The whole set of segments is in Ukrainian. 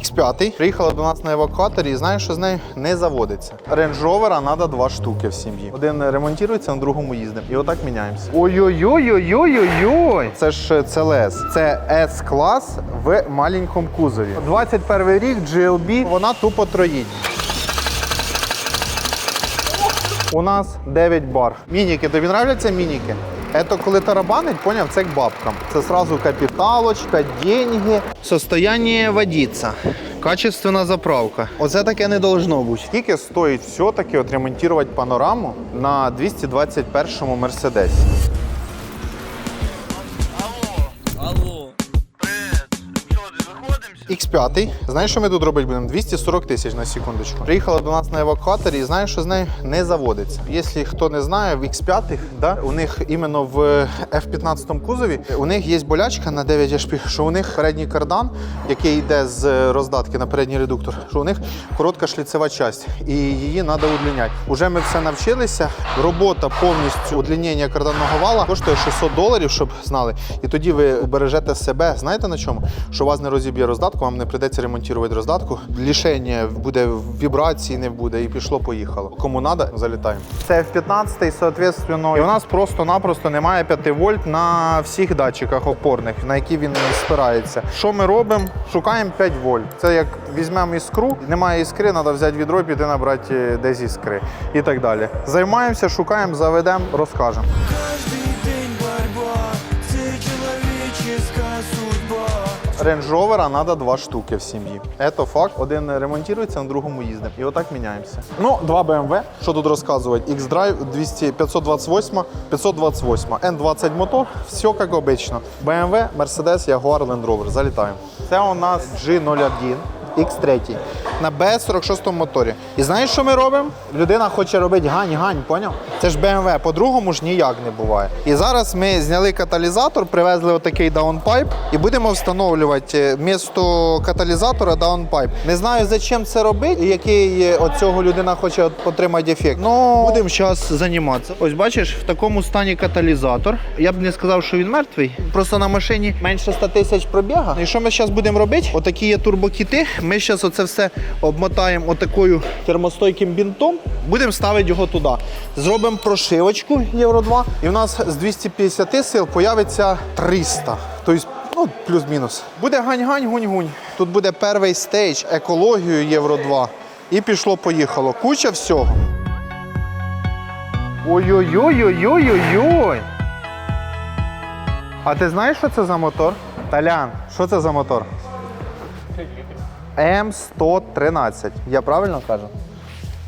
X5 приїхала до нас на евакуаторі і знаєш, що з нею не заводиться. Rover треба два штуки в сім'ї. Один ремонтується, на другому їздимо. І отак міняємося. Ой-ой-ой-ой-ой-ой. Це ж CLS. Це S-клас в маленькому кузові. 21 рік GLB, вона тупо троїть. У нас 9 бар. Мініки, тобі нравляться мініки? Это коли тарабанить, поняв, це як бабкам. Це сразу капіталочка, деньги. Состояние водиться. Качественна заправка. Оце таке не должно бути. Скільки стоїть все-таки отремонтувати панораму на 221-му Мерседесі? X5. Знаєш, що ми тут робити будемо? 240 тисяч на секундочку. Приїхала до нас на евакуаторі і знаєш, що з нею не заводиться. Якщо хто не знає, в X5 да, у них іменно в F15 кузові у них є болячка на 9 HP, що у них передній кардан, який йде з роздатки на передній редуктор, що у них коротка шліцева часть, і її треба удлиняти. Уже ми все навчилися. Робота повністю удлінення карданного вала коштує 600 доларів, щоб знали. І тоді ви бережете себе. Знаєте на чому? Що вас не розіб'є роздатку, вам не прийдеться ремонтувати роздатку. Лішення буде вібрації, не буде, і пішло-поїхало. Кому треба, залітаємо. Це F15, соответственно, і у нас просто-напросто немає 5 вольт на всіх датчиках опорних, на які він спирається. Що ми робимо? Шукаємо 5 вольт. Це як візьмемо іскру, немає іскри, треба взяти відро, піти набрати десь іскри і так далі. Займаємося, шукаємо, заведемо, розкажемо. Range Rover треба два штуки в сім'ї. Це факт. Один ремонтується, на другому їздимо. І отак міняємося. Ну, два BMW. Що тут розказувати? X-Drive 200, 528, 528, N20 мотор, все як обично. BMW, Mercedes, Jaguar, Land Rover. Залітаємо. Це у нас G01. X3 на B46 моторі. І знаєш, що ми робимо? Людина хоче робити гань-гань, поняв? Це ж BMW, по-другому ж ніяк не буває. І зараз ми зняли каталізатор, привезли отакий даунпайп і будемо встановлювати місто каталізатора даунпайп. Не знаю, за чим це робити, який от цього людина хоче отримати ефект. Ну, будемо зараз займатися. Ось бачиш, в такому стані каталізатор. Я б не сказав, що він мертвий. Просто на машині менше 100 тисяч пробіга. І що ми зараз будемо робити? Отакі є турбокіти. Ми зараз оце все обмотаємо отакою термостойким бінтом. Будемо ставити його туди. Зробимо прошивочку Євро 2, і в нас з 250 сил появиться 300. Тобто, ну, плюс-мінус. Буде гань-гань, гунь-гунь. Тут буде перший стейдж, екологію Євро 2. І пішло-поїхало. Куча всього. Ой-ой-ой-ой-ой-ой-ой. А ти знаєш, що це за мотор? Талян, що це за мотор? М113. Я правильно кажу?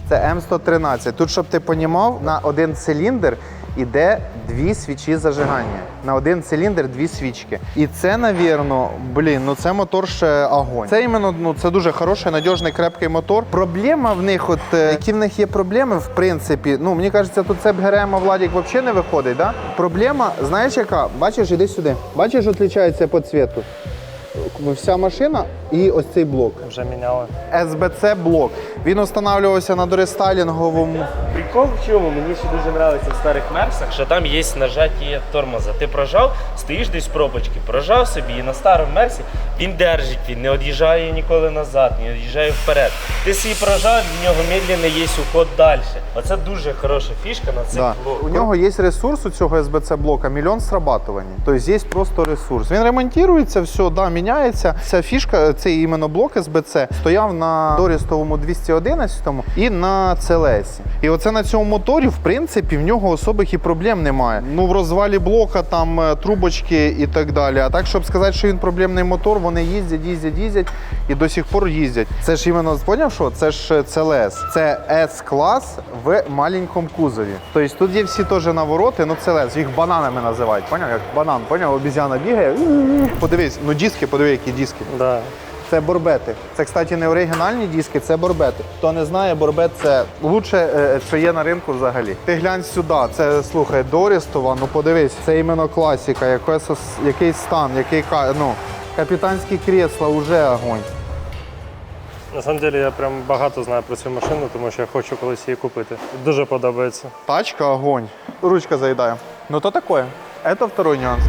Це М113. Тут, щоб ти понімав, на один циліндр іде дві свічі зажигання. На один циліндр дві свічки. І це, навірно, блін, ну це мотор ще огонь. Це іменно, ну це дуже хороший, надіжний, крепкий мотор. Проблема в них, от е, які в них є проблеми, в принципі, ну мені кажеться, тут це ГРМ Владік взагалі не виходить. Да? Проблема, знаєш яка? Бачиш, іди сюди. Бачиш, відрізняється по цвіту. Вся машина і ось цей блок. Вже міняли. СБЦ блок. Він встановлювався на дорестайлінговому. Прикол в чому? Мені ще дуже подобається в старих мерсах, що там є нажаті тормоза. Ти прожав, стоїш десь в пробочки, прожав собі, і на старому мерсі він держить, він не від'їжджає ніколи назад, не від'їжджає вперед. Ти свій прожав, в нього медленно є уход далі. Оце дуже хороша фішка на цих Да. блоках. У нього є ресурс у цього СБЦ блока, мільйон срабатувань. Тобто є просто ресурс. Він ремонтується, все, да, міняється. Ця фішка, цей іменно блок СБЦ стояв на Дорістовому 211 і на CLS. І оце на цьому моторі, в принципі, в нього особих і проблем немає. Ну, в розвалі блока, там е, трубочки і так далі. А так, щоб сказати, що він проблемний мотор, вони їздять, їздять, їздять і до сих пор їздять. Це ж іменно поняв, що це ж CLS. Це S-клас в маленькому кузові. Тобто тут є всі теж навороти, ну CLS, їх бананами називають. Поняв? Як банан, поняв? Обізяна бігає. Подивись, ну диски, подиви, які диски. Да. Це борбети. Це, кстати, не оригінальні диски, це борбети. Хто не знає, борбет це лучше, е, що є на ринку взагалі. Ти глянь сюди, це слухай, Дорістова, ну подивись, це іменно класика, якийсь, який стан, який ну, капітанські крісла, вже огонь. На самом деле я прям багато знаю про цю машину, тому що я хочу колись її купити. Дуже подобається. Тачка огонь. Ручка заїдає. Ну то такое. Это второй нюанс.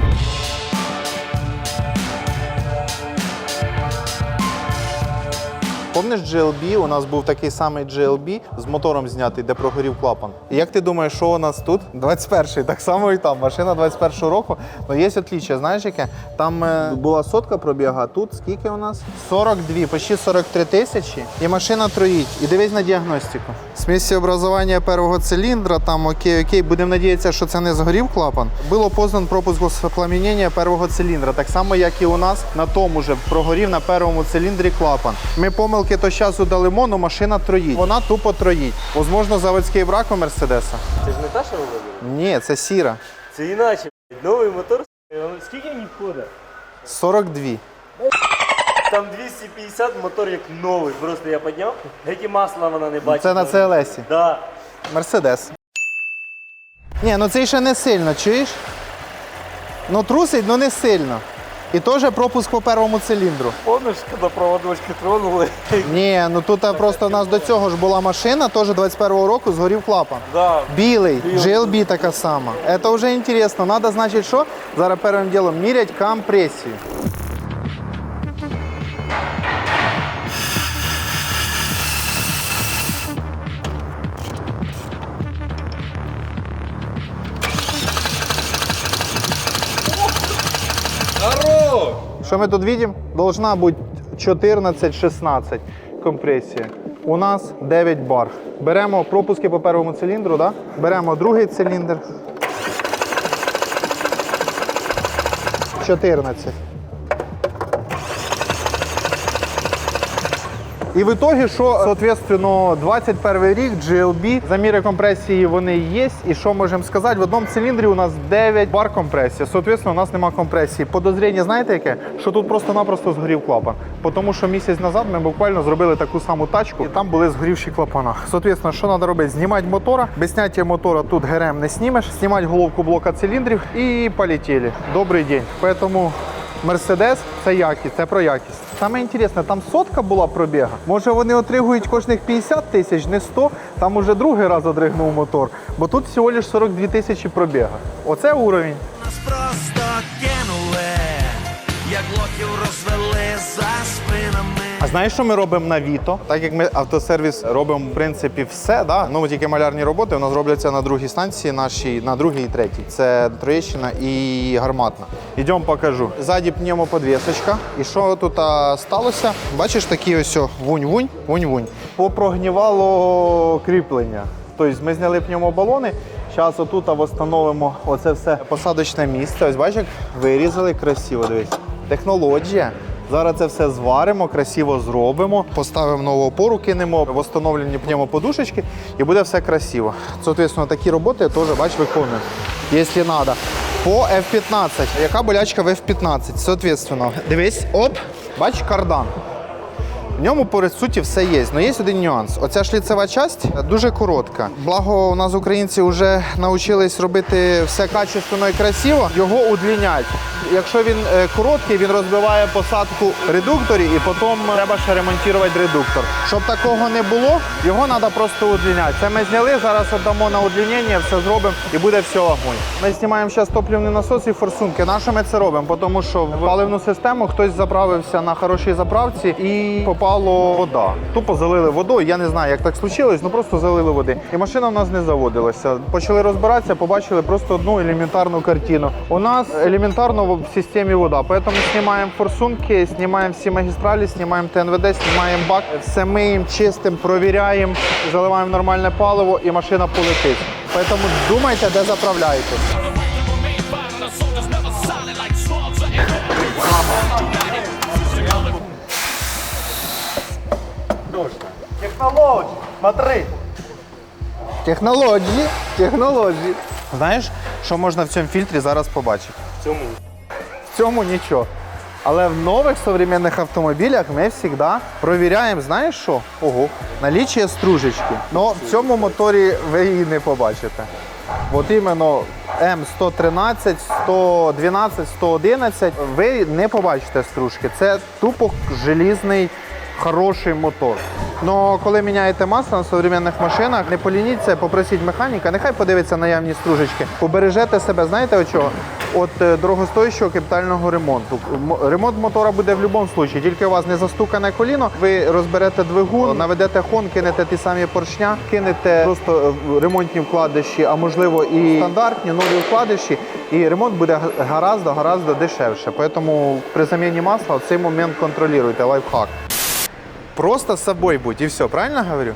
Помниш GLB? У нас був такий самий GLB з мотором знятий, де прогорів клапан. І як ти думаєш, що у нас тут? 21-й, так само і там. Машина 21-го року. Ну є отліччя, знаєш яке? Там е, була сотка пробіга, тут скільки у нас? 42, почти 43 тисячі. І машина троїть. І дивись на діагностику. Сміссіобразування першого циліндра, там окей, окей. Будемо надіятися, що це не згорів клапан. Було познан пропуск воспламінення першого циліндра. Так само, як і у нас на тому же прогорів на першому циліндрі клапан. Ми помилки то зараз удалимо, але машина троїть. Вона тупо троїть. Возможно, заводський брак у Мерседеса. Це ж не та, що робили? Ні, це сіра. Це іначе. Новий мотор. Скільки мені входить? 42. Там 250 мотор як новий. Просто я підняв. Геть і масла вона не бачить. Це на CLS. Да. Мерседес. Ні, ну це ще не сильно, чуєш? Ну трусить, ну не сильно. І теж пропуск по первому циліндру. Помниш, коли проводочки тронули? Ні, ну тут просто у нас до цього ж була машина, теж 21-го року згорів клапан. Да. Білий, GLB така сама. Це вже інтересно. Треба, значить, що? Зараз першим ділом мірять компресію. Що ми тут видим? Должна бути 14-16 компресія. У нас 9 бар. Беремо пропуски по першому циліндру, да? беремо другий циліндр. 14. І в ітогі, що, соответственно, 21 рік GLB, заміри компресії вони є. І що можемо сказати? В одному циліндрі у нас 9 бар компресія. Соответственно, у нас немає компресії. Подозріння, знаєте яке? Що тут просто-напросто згорів клапан. Тому що місяць назад ми буквально зробили таку саму тачку, і там були згорівші клапана. Соответственно, що треба робити? Знімати мотора. Без зняття мотора тут ГРМ не знімеш, знімати головку блока циліндрів і полетіли. Добрий день. Поэтому Мерседес це якість, це про якість. Саме інтересне, там сотка була пробіга. Може вони отримують кожних 50 тисяч, не 100, там уже другий раз одригнув мотор. Бо тут всього лише 42 тисячі пробіга. Оце уровень. Нас просто кинули, як лохів розвели за спинами. А знаєш, що ми робимо на Віто? Так як ми автосервіс робимо в принципі все, да? ну тільки малярні роботи у нас робляться на другій станції, нашій на другій і третій. Це Троєщина і Гарматна. Йдемо покажу. Ззаді пневмоподвісочка. І що тут а, сталося? Бачиш такі ось вунь-вунь, вунь-вунь. Попрогнівало кріплення. Тобто ми зняли пневмобалони. Зараз отут встановимо оце все посадочне місце. Ось бачиш, як вирізали красиво. Дивись. Технологія. Зараз це все зваримо, красиво зробимо, поставимо нову опору, кинемо, встановлені пневмоподушечки і буде все красиво. Соответственно, такі роботи я теж бач, виконую, якщо треба. По F15. Яка болячка в F15? Соответственно, дивись, оп, бач кардан. В ньому по суті все є. але є один нюанс. Оця шліцева часть дуже коротка. Благо, у нас українці вже навчились робити все качественно і красиво, його удлінять. Якщо він е, короткий, він розбиває посадку редукторі і потім треба ще ремонтувати редуктор. Щоб такого не було, його треба просто удліняти. Це ми зняли, зараз віддамо на удлінення, все зробимо і буде все огонь. Ми знімаємо зараз топливний насос і форсунки. На ми це робимо? Тому що в паливну систему хтось заправився на хорошій заправці і попало вода. Тупо залили водою. Я не знаю, як так случилось, ну просто залили води. І машина в нас не заводилася. Почали розбиратися, побачили просто одну елементарну картину. У нас елементарно в системі вода. Поэтому знімаємо форсунки, знімаємо всі магістралі, знімаємо ТНВД, знімаємо бак, все миємо, чистимо, провіряємо, заливаємо нормальне паливо і машина полетить. Поэтому думайте, де заправляєтесь. Технології, смотри. Технології, технології. Знаєш, що можна в цьому фільтрі зараз побачити? В цьому. В цьому нічого. Але в нових современних автомобілях ми завжди провіряємо, знаєш що? Ого, наліччя стружечки. Но в цьому моторі ви її не побачите. От іменно М113, 112, 111 ви не побачите стружки. Це тупо желізний хороший мотор. Но коли міняєте масло на современних машинах, не полініться, попросіть механіка, нехай подивиться наявні стружечки. Побережете себе, знаєте від чого? від е, дорогостоящого капітального ремонту. Ремонт мотора буде в будь-якому випадку, тільки у вас не застукане коліно. Ви розберете двигун, наведете хон, кинете ті самі поршня, кинете просто ремонтні вкладиші, а можливо і стандартні нові вкладиші, і ремонт буде га- гораздо гораздо дешевше. Тому при заміні масла цей момент контролюйте. Лайфхак. Просто собой будь, и все, правильно говорю?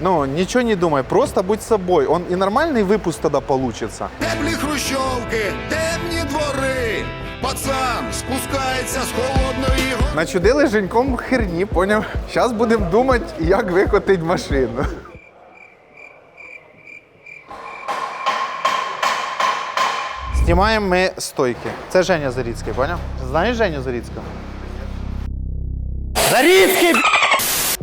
Ну, ничего не думай, просто будь собой. Он и нормальный выпуск тогда получится. Теплі хрущовки, темні двори. Пацан спускається з холодної гори. Начудили Женьком херні, поняв? Зараз будемо думати, як викотити машину. Знімаємо ми стойки. Це Женя Заріцький, поняв? Знаєш Женю Заріцького? Заріцький!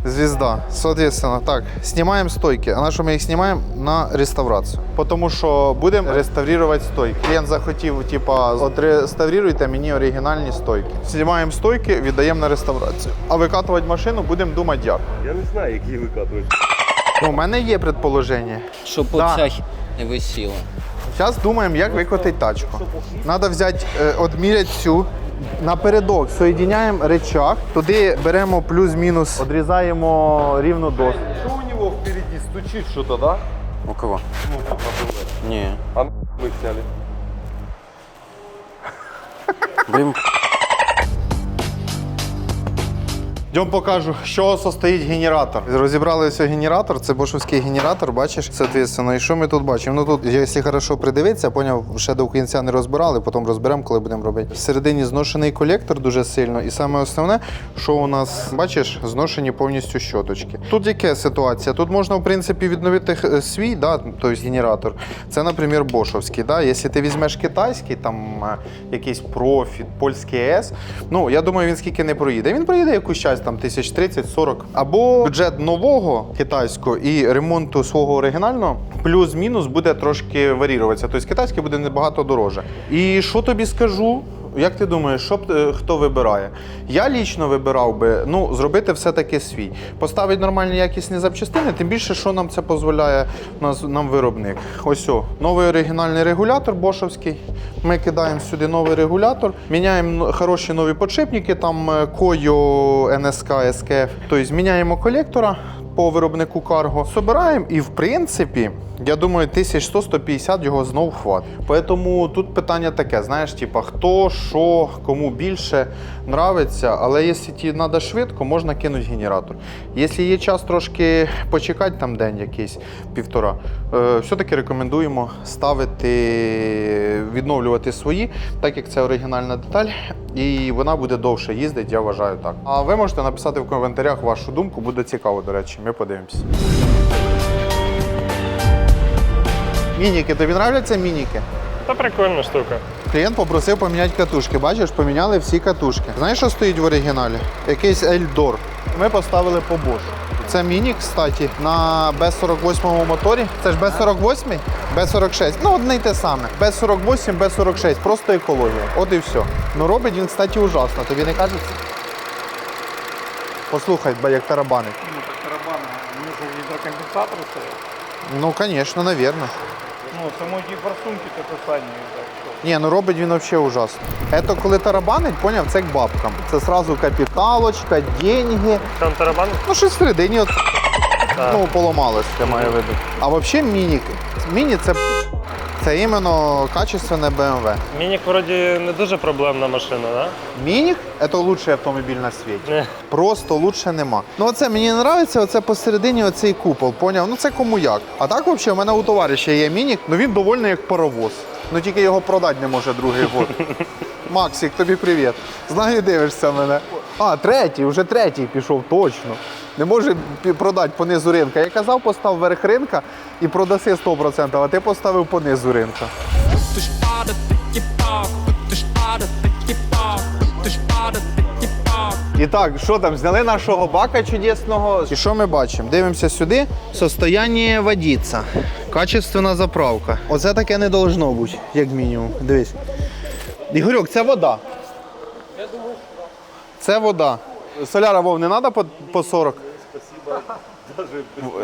Звезда. Соответственно, так, снимаем стойки. А на що ми їх знімаємо? На реставрацію. Тому що будемо реставрувати стойки. Клієнт захотів, типа, отреставруйте мені оригінальні стойки. Знімаємо стойки, віддаємо на реставрацію. А викатувати машину будемо думати як. Я не знаю, які викатувати. Ну, у мене є предположення. Щоб Да. оця не висіла. Зараз думаємо, як викотити тачку. Треба взяти, е, одміряти цю. Напередок соєдиняємо речах, туди беремо плюс-мінус, відрізаємо рівну доску. Що у нього впереді стучить що-то, да? У кого? Ні. А ми сняли. Будем Йдемо покажу, чого состоїть генератор. Розібрали ось генератор, це бошовський генератор, бачиш, соответственно. І що ми тут бачимо? Ну тут, якщо хорошо придивитися, поняв, ще до кінця не розбирали, потім розберемо, коли будемо робити. Всередині зношений колектор дуже сильно. І саме основне, що у нас, бачиш, зношені повністю щоточки. Тут яка ситуація? Тут можна, в принципі, відновити свій, да, тобто генератор. Це, наприклад, бошовський. Да? Якщо ти візьмеш китайський, там е, якийсь профіт, польський ЕС, ну я думаю, він скільки не проїде. Він проїде якусь час, там тисяч 30-40. Або бюджет нового китайського і ремонту свого оригінального, плюс-мінус буде трошки варіруватися. Тобто китайський буде набагато дороже. І що тобі скажу? Як ти думаєш, що б е, хто вибирає? Я лічно вибирав би ну, зробити все-таки свій. Поставити нормальні якісні запчастини, тим більше, що нам це дозволяє нам виробник. Ось о, новий оригінальний регулятор бошовський. Ми кидаємо сюди новий регулятор, міняємо хороші нові подшипники, там е, Koyo, NSK, SKF. Тобто міняємо колектора по виробнику Cargo, собираємо і в принципі. Я думаю, 1100-150 його знов хватить. Тому тут питання таке: знаєш, типа, хто, що, кому більше нравиться, але якщо ті треба швидко, можна кинути генератор. Якщо є час трошки почекати, там день якийсь, півтора, е, все-таки рекомендуємо ставити, відновлювати свої, так як це оригінальна деталь, і вона буде довше їздити, я вважаю так. А ви можете написати в коментарях вашу думку, буде цікаво, до речі, ми подивимося. Мініки, тобі нравляться мініки? Та прикольна штука. Клієнт попросив поміняти катушки. Бачиш, поміняли всі катушки. Знаєш, що стоїть в оригіналі? Якийсь Ельдор. Ми поставили по Bosch. Це міні, кстати, на Б48 моторі. Це ж Б48, Б46. Ну, одне й те саме. Б48, Б46, просто екологія. От і все. Ну робить він, кстати, ужасно. Тобі не кажеться? Послухай, ба, як тарабанить. Тарабани, внизу гідрокомпенсатор стоять. Ну, звісно, навірно. Ну, самої ті форсунки то те самі. так що. Ні, ну робить він взагалі ужасно. Це коли тарабанить, поняв, це як бабкам. Це сразу капіталочка, деньги. Там тарабан? Ну, щось всередині от, ну, поламалось, я маю в виду. А взагалі мініки. Міні це, це іменно качественне BMW. Мінік вроді не дуже проблемна машина, да? Мінік це лучший автомобіль на світі. Не. Просто лучше нема. Ну оце мені не подобається, оце посередині оцей купол, поняв? Ну це кому як. А так взагалі, у мене у товариша є мінік, ну він довольний як паровоз. Ну тільки його продати не може другий год. Максик, тобі привіт. Знаю, дивишся мене. А, третій, вже третій пішов, точно. Не може продати по низу ринка. Я казав, постав верх ринка і продаси 100%, а ти поставив по низу ринка. І так, що там, зняли нашого бака чудесного. І що ми бачимо? Дивимося сюди. Состояння водіця. Качественна заправка. Оце таке не должно бути, як мінімум. Дивись. Ігорьок, це вода. Це вода. Соляра Вов, не треба по, по 40?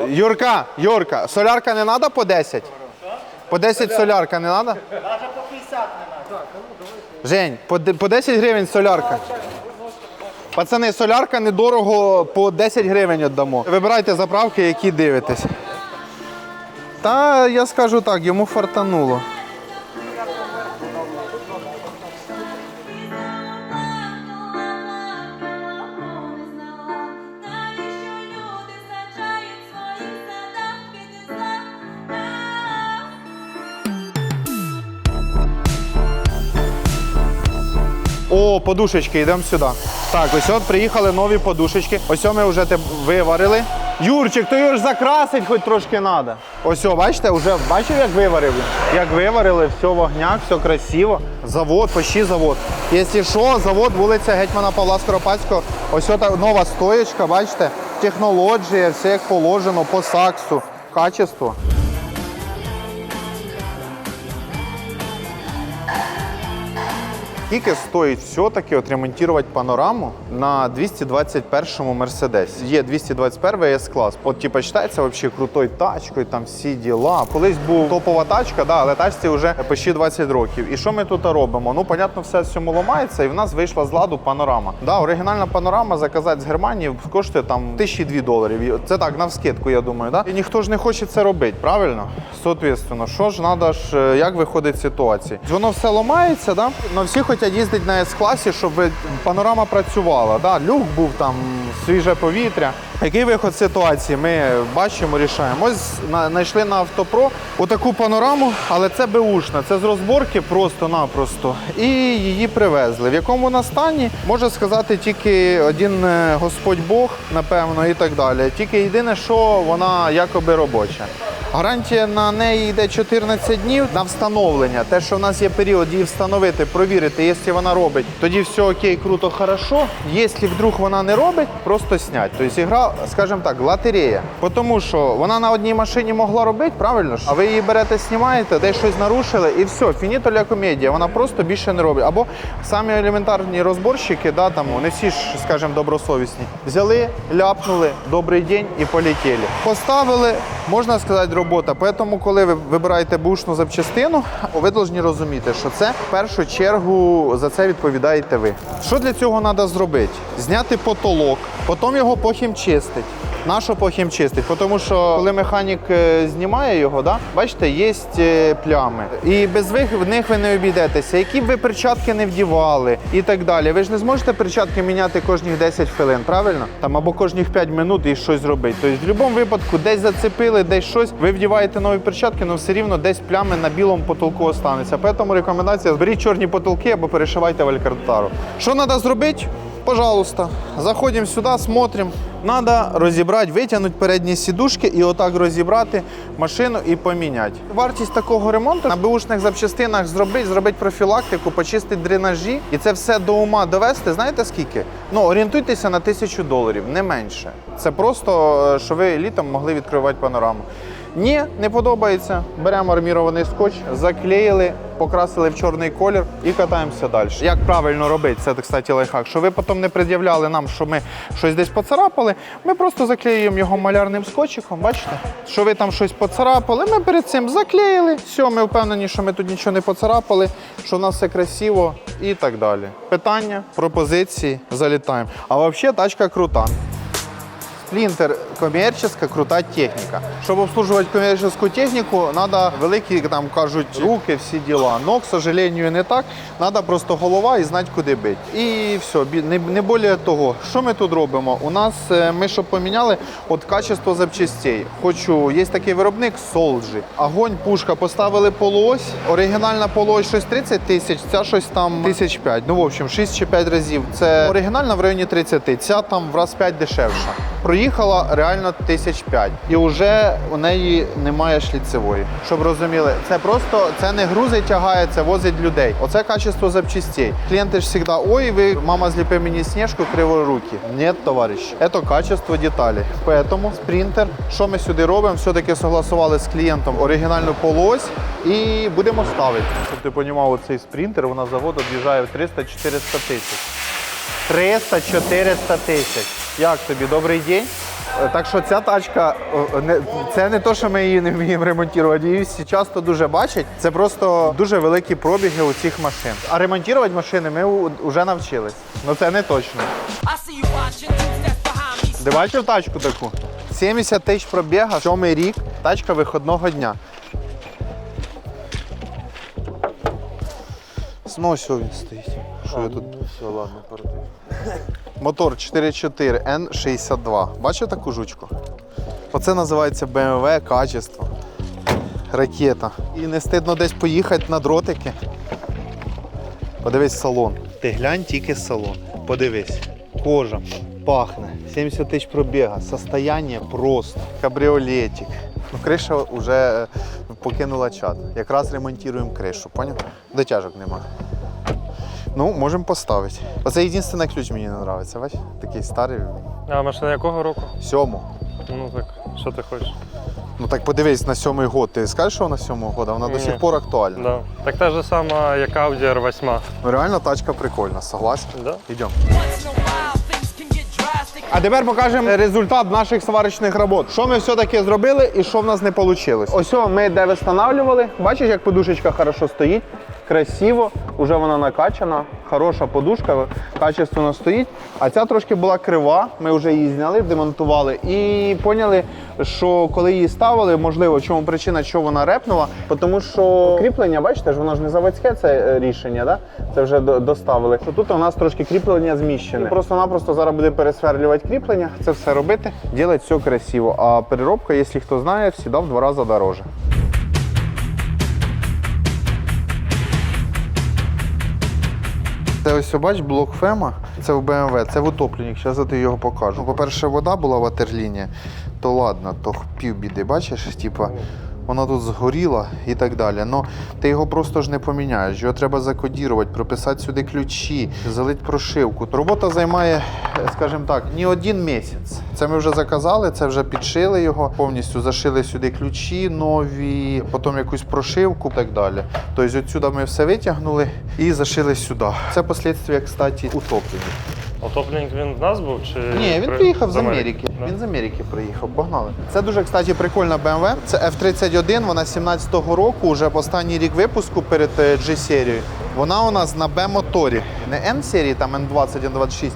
Юрка, Юрка, солярка не треба по 10? По 10 солярка не треба? Навіть по 50 не Жень, по, де- по 10 гривень солярка. Пацани, солярка недорого, по 10 гривень віддамо. Вибирайте заправки, які дивитесь. Та я скажу так, йому фартануло. О, подушечки, йдемо сюди. Так, ось от приїхали нові подушечки. Ось ми вже те виварили. Юрчик, то його ж закрасить хоч трошки треба. Ось, о, бачите, вже бачив, як виварив? Як виварили, все в огнях, все красиво. Завод, почти завод. Якщо що, завод, вулиця Гетьмана Павла Скоропадського. Ось ота нова стоєчка, бачите? Технологія, все як положено, по саксу, качество. Скільки стоїть все-таки отремонтувати панораму на 221-му Мерседесі? Є 221 S-клас. От, типу, вважається взагалі крутою тачкою, там всі діла. Колись був топова тачка, да, але тачці вже почти 20 років. І що ми тут робимо? Ну, понятно, все цьому ламається, і в нас вийшла з ладу панорама. Да, оригінальна панорама заказати з Германії коштує там 1002 доларів. Це так, навскидку, я думаю. Да? І ніхто ж не хоче це робити, правильно? Соответственно, що ж треба як виходить з ситуації? Воно все ламається, да? але всі хочуть їздити на С-класі, щоб панорама працювала. Да? Люк був там, свіже повітря. Який виход ситуації? Ми бачимо, рішаємо. Ось знайшли на автопро отаку панораму, але це беушна, це з розборки просто-напросто. І її привезли. В якому вона стані, може сказати тільки один е, Господь Бог, напевно, і так далі. Тільки єдине, що вона якоби робоча. Гарантія на неї йде 14 днів на встановлення. Те, що в нас є період її встановити, провірити, якщо вона робить, тоді все окей, круто, хорошо. Якщо вдруг вона не робить, просто снять. Тобто ігра, скажімо так, лотерея. Тому що вона на одній машині могла робити, правильно ж? А ви її берете, знімаєте, десь щось нарушили, і все, фініто ля комедія. Вона просто більше не робить. Або самі елементарні розборщики, да, там не всі ж, скажімо, добросовісні. Взяли, ляпнули, добрий день і полетіли. Поставили, можна сказати, робота. Тому, коли ви вибираєте бушну запчастину, ви повинні розуміти, що це в першу чергу за це відповідаєте ви. Що для цього треба зробити? Зняти потолок, потім його похімчистити. Нащо похімчистить? Тому що коли механік е, знімає його, да, бачите, є е, плями. І без них, в них ви не обійдетеся. Які б ви перчатки не вдівали і так далі. Ви ж не зможете перчатки міняти кожні 10 хвилин, правильно? Там або кожні 5 минут і щось зробити. Тобто, в будь-якому випадку десь зацепили, десь щось. Ви вдіваєте нові перчатки, але все рівно десь плями на білому потолку останеться. Тому рекомендація: зберіть чорні потолки або перешивайте в. Що треба зробити? Пожалуйста, заходимо сюди, смотрим. Надо розібрати, витягнути передні сідушки і отак розібрати машину і поміняти. Вартість такого ремонту на беушних запчастинах зробити, зробити профілактику, почистити дренажі і це все до ума довести. Знаєте скільки? Ну орієнтуйтеся на тисячу доларів, не менше. Це просто, е, що ви літом могли відкривати панораму. Ні, не подобається. Беремо армірований скотч, заклеїли, покрасили в чорний колір і катаємося далі. Як правильно робити, це, кстати, лайфхак, що ви потім не пред'являли нам, що ми щось десь поцарапали. Ми просто заклеюємо його малярним скотчиком, бачите? Що ви там щось поцарапали, ми перед цим заклеїли. Все, ми впевнені, що ми тут нічого не поцарапали, що в нас все красиво і так далі. Питання, пропозиції, залітаємо. А взагалі тачка крута. Сплінтер комерційна крута техніка. Щоб обслужувати комерційну техніку, треба великі, там кажуть, руки, всі діла. Но, к сожалению, не так. Треба просто голова і знати, куди бити. І все, не, не більше того. Що ми тут робимо? У нас е, ми що поміняли, от качество запчастей. Хочу, є такий виробник Solgy. Огонь, пушка, поставили полуось. Оригінальна полуось щось 30 тисяч, ця щось там тисяч 5. Ну, в общем, 6 чи 5 разів. Це оригінальна в районі 30, ця там в раз 5 дешевша. Проїхала реально тисяч 5. І вже у неї немає шліцевої. Щоб розуміли, це просто це не грузи тягає, це возить людей. Оце качество запчастей. Клієнти ж завжди, ой, ви мама зліпи мені сніжку криворукі. Ні, товариш, це качество деталей. Поэтому спринтер, що ми сюди робимо? Все-таки согласували з клієнтом оригінальну полось і будемо ставити. Щоб ти розумів, оцей спринтер вона заводу об'їжджає в 300-400 тисяч. 300-400 тисяч. Як тобі? Добрий день? Е, Так що ця тачка, це не то, що ми її не вміємо ремонтувати. Її всі часто дуже бачать. Це просто дуже великі пробіги у цих машин. А ремонтувати машини ми вже навчились. Ну це не точно. Ти бачив тачку таку? 70 тисяч пробіга, сьомий рік, тачка виходного дня. Ось він стоїть. Що я тут? Все, ладно, порти. Мотор 4.4 N62. Бачив таку жучку? Оце називається BMW качество. Ракета. І не стидно десь поїхати на дротики. Подивись салон. Ти глянь тільки салон. Подивись. Кожа. Пахне. 70 тисяч пробіга. Состояние просто. Кабріолетик. Ну, криша вже е, покинула чат. Якраз ремонтуємо кришу, поняв? Дотяжок нема. Ну, можемо поставити. Оце єдиний ключ мені не подобається, бач? Такий старий. А машина якого року? Сьому. Ну так, що ти хочеш? Ну так подивись на сьомий год. Ти скажеш, що вона сьомого года? Вона до Ні. сих пор актуальна. Да. Так та ж сама, як Audi R8. Ну реально тачка прикольна, согласен? Да. Йдемо. А тепер покажемо результат наших сварочних робот. Що ми все-таки зробили і що в нас не вийшло. Ось о, ми де встановлювали. Бачиш, як подушечка хорошо стоїть. Красиво, вже вона накачана, хороша подушка, качественно стоїть. А ця трошки була крива. Ми вже її зняли, демонтували і поняли, що коли її ставили, можливо, чому причина, що вона репнула, тому що кріплення, бачите, ж воно ж не заводське це е, рішення, да? це вже доставили. Що тут у нас трошки кріплення зміщене. Просто-напросто зараз будемо пересверлювати кріплення, це все робити, робити все красиво. А переробка, якщо хто знає, всіда в два рази дороже. Це ось бач, блок Фема, це в БМВ, це в утопленник. Зараз я тобі його покажу. По-перше, вода була в Атерліні, то ладно, то півбіди, бачиш, типа. Вона тут згоріла і так далі. Ну ти його просто ж не поміняєш. Його треба закодірувати, прописати сюди ключі, залити прошивку. Робота займає, скажімо так, не один місяць. Це ми вже заказали, це вже підшили його, повністю зашили сюди ключі нові, потім якусь прошивку і так далі. Тобто отсюди ми все витягнули і зашили сюди. Це послідствия, кстати, утоплення. Утопленник він в нас був чи. Ні, він при- приїхав з Америки. Да. Він з Америки приїхав, погнали. Це дуже, кстати, прикольна BMW. Це F31, вона 17-го року, вже останній рік випуску перед е, G-серією. Вона у нас на B-моторі. Не N-серії, там N20, N26.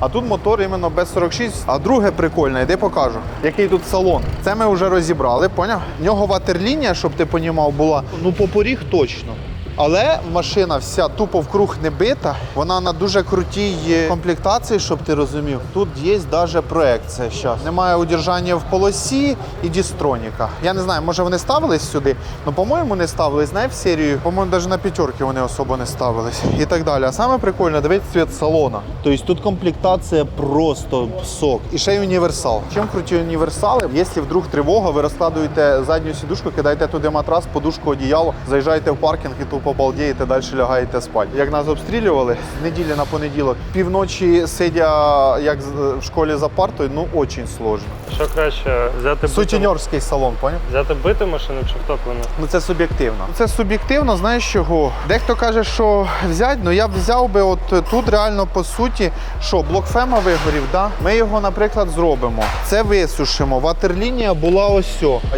А тут мотор іменно B46. А друге прикольне, йди покажу. Який тут салон. Це ми вже розібрали, поняв? В нього ватерлінія, щоб ти понімав, була ну по поріг точно. Але машина вся тупо вкруг не бита. Вона на дуже крутій е, комплектації, щоб ти розумів. Тут є навіть проекція. Щас. Немає удержання в полосі і дістроніка. Я не знаю, може вони ставились сюди, але по-моєму не ставились. Знає в серію. По-моєму, навіть на п'ятерки вони особо не ставились. І так далі. А саме прикольне, дивіться цвіт салона. Тобто тут комплектація просто сок. І ще й універсал. Чим круті універсали? Якщо вдруг тривога, ви розкладуєте задню сідушку, кидаєте туди матрас, подушку, одіяло, заїжджаєте в паркінг і тупо балдієте, далі лягаєте спати. Як нас обстрілювали з неділі на понеділок, півночі сидя як в школі за партою, ну дуже сложно. Що краще, взяти Сутіньорський салон, поняв? взяти биту машину чи втоплену? Ну це суб'єктивно. Це суб'єктивно, знаєш чого? Дехто каже, що взяти, ну я б взяв би от тут реально по суті, що блок Фема вигорів, да? ми його, наприклад, зробимо. Це висушимо. Ватерлінія була ось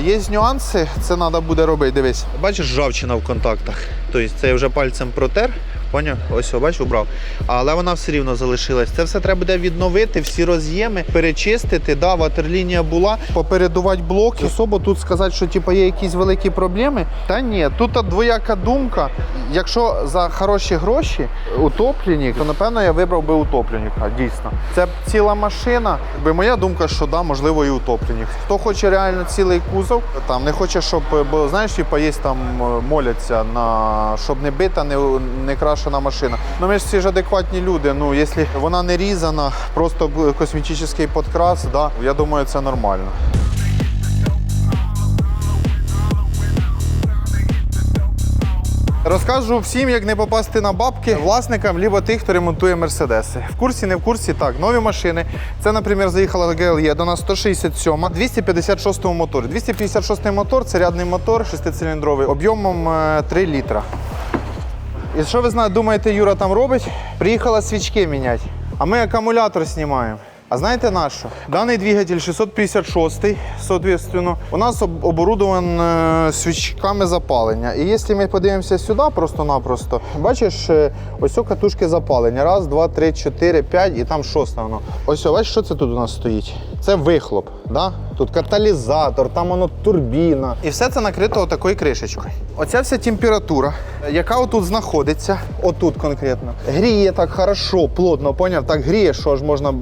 Є нюанси, це треба буде робити. Дивись, бачиш ржавчина в контактах. Тобто це я вже пальцем протер. Поняв? Ось, бачиш, убрав. Але вона все рівно залишилась. Це все треба буде відновити, всі роз'єми, перечистити. Да, ватерлінія була, попередувати блоки. Особо тут сказати, що типу, є якісь великі проблеми. Та ні, тут двояка думка. Якщо за хороші гроші утопленник, то напевно я вибрав би утопленника. Дійсно. Це ціла машина. Якби моя думка, що да, можливо, і утопленник. Хто хоче реально цілий кузов, там не хоче, щоб, бо знаєш, типу, є там е, моляться на щоб не бита, не, не крашена машина. Ну ми ж всі ж адекватні люди. Ну, якщо вона не різана, просто б- косметичний подкрас, да, я думаю, це нормально. Розкажу всім, як не попасти на бабки власникам, либо тих, хто ремонтує мерседеси. В курсі, не в курсі, так, нові машини. Це, наприклад, заїхала GLE до нас 167, 256 моторі. 256 мотор це рядний мотор, шестициліндровий, об'ємом е, 3 літра. І що ви знаєте, думаєте, Юра там робить? Приїхала свічки міняти, а ми акумулятор знімаємо. А знаєте на що? Даний двигатель 656, соответственно, у нас об- оборудован е, свічками запалення. І якщо ми подивимося сюди просто-напросто, бачиш, е, ось катушки запалення. Раз, два, три, чотири, п'ять і там шоста воно. Ось, о, бачиш, що це тут у нас стоїть? Це вихлоп. Да? Тут каталізатор, там воно турбіна. І все це накрито такою кришечкою. Оця вся температура, яка отут знаходиться, отут конкретно, гріє так хорошо, плотно, поняв? Так гріє, що ж можна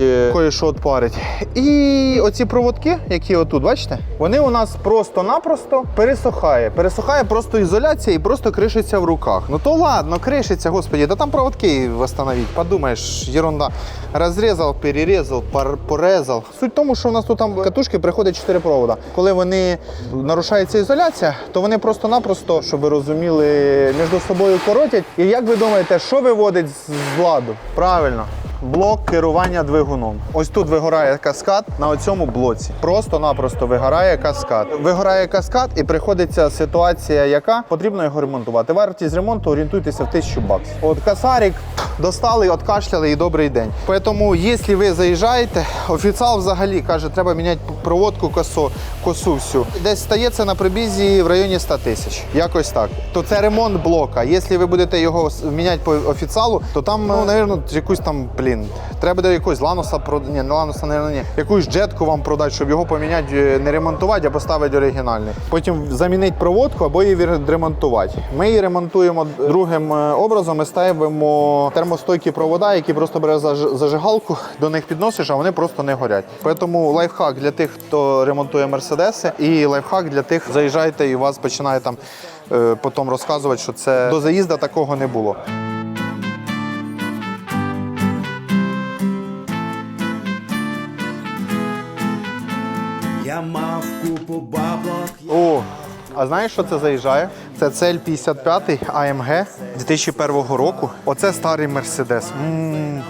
е, кое-що отпарить. І оці проводки, які отут, бачите, вони у нас просто-напросто пересохає. Пересохає просто ізоляція і просто кришиться в руках. Ну то ладно, кришиться, господі, да там проводки восстановить. Подумаєш, ерунда. Розрізав, перерізав, порезав. Суть в тому, що у нас тут там катушки приходять 4 провода. Коли вони нарушається ізоляція, то вони просто-напросто, щоб ви розуміли, між собою коротять. І як ви думаєте, що виводить з ладу? Правильно. Блок керування двигуном. Ось тут вигорає каскад на цьому блоці. Просто-напросто вигорає каскад. Вигорає каскад і приходиться ситуація, яка потрібно його ремонтувати. Вартість ремонту орієнтуйтеся в тисячу баксів. От касарик достали, откашляли і добрий день. Тому, якщо ви заїжджаєте, офіціал взагалі каже, треба міняти проводку косу, косу всю. Десь стається на прибізі в районі 100 тисяч. Якось так. То це ремонт блока. Якщо ви будете його міняти по офіціалу, то там, ну, навірно, якусь там, блін, треба буде якогось лануса продати. Ні, не лануса, навірно, ні. Якусь джетку вам продати, щоб його поміняти, е, не ремонтувати, а поставити оригінальний. Потім замінити проводку або її відремонтувати. Ми її ремонтуємо другим е, образом. Ми ставимо термостойкі провода, які просто бере заж- зажигалку, до них підносиш, а вони просто не горять. Тому лайфхак для тих, хто ремонтує мерседеси, і лайфхак для тих, заїжджаєте і вас починає там е, потім розказувати, що це до заїзду такого не було. Мав купу. О, а знаєш, що це заїжджає? Це цель 55 AMG 2001 року. Оце старий Мерседес. М,